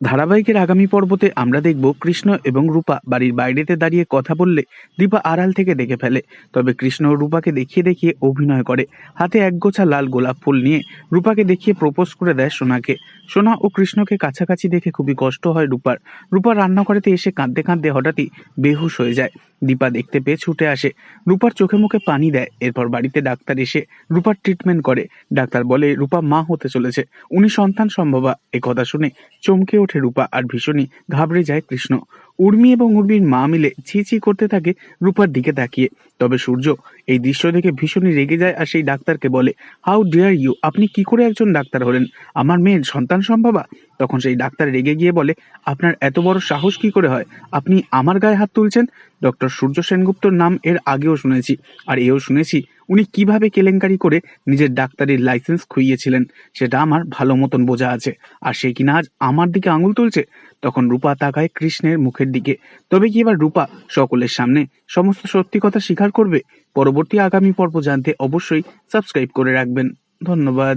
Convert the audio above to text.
ধারাবাহিকের আগামী পর্বতে আমরা দেখব কৃষ্ণ এবং রূপা বাড়ির বাইরেতে দাঁড়িয়ে কথা বললে দীপা আড়াল থেকে দেখে ফেলে। তবে কৃষ্ণ রূপাকে দেখিয়ে দেখিয়ে অভিনয় করে। হাতে একগোছা লাল গোলাপ ফুল নিয়ে রূপাকে দেখিয়ে প্রপোজ করে দেয় সোনাকে। সোনা ও কৃষ্ণকে কাছাকাছি দেখে খুবই কষ্ট হয় রূপার। রূপা রান্নাঘরেতে এসে কাঁদতে কাঁদতে হঠাৎই বেহুশ হয়ে যায়। দীপা দেখতে পেয়ে ছুটে আসে। রূপার চোখে মুখে পানি দেয়। এরপর বাড়িতে ডাক্তার এসে রূপার ট্রিটমেন্ট করে। ডাক্তার বলে, রূপা মা হতে চলেছে। উনি সন্তান সম্ভবা। এ কথা শুনে চমকে ওঠে রূপা আর ভীষণই ঘাবড়ে যায় কৃষ্ণ। উর্মি এবং উর্মির মা মিলে ছি ছি করতে থাকে রূপার দিকে তাকিয়ে। তবে সূর্য এই দৃশ্য দেখে ভীষণই রেগে যায় আর সেই ডাক্তারকে বলে হাউ ডিয়ার ইউ আপনি কি করে একজন ডাক্তার হলেন? আমার মেয়ের সন্তান সম্ভবা? তখন সেই ডাক্তার রেগে গিয়ে বলে, আপনার এত বড় সাহস কি করে হয়? আপনি আমার গায়ে হাত তুলছেন? ডক্টর সূর্য সেনগুপ্তর নাম এর আগেও শুনেছি, আর এও শুনেছি উনি কীভাবে কেলেঙ্কারি করে নিজের ডাক্তারির লাইসেন্স খুইয়েছিলেন, সেটা আমার ভালো মতন বোঝা আছে। আর সে কিনা আজ আমার দিকে আঙুল তুলছে, তখন রূপা তাকায় কৃষ্ণের মুখের দিকে। তবে কি এবার রূপা সকলের সামনে সমস্ত সত্যি কথা স্বীকার করবে? পরবর্তী আগামী পর্ব জানতে অবশ্যই সাবস্ক্রাইব করে রাখবেন। ধন্যবাদ।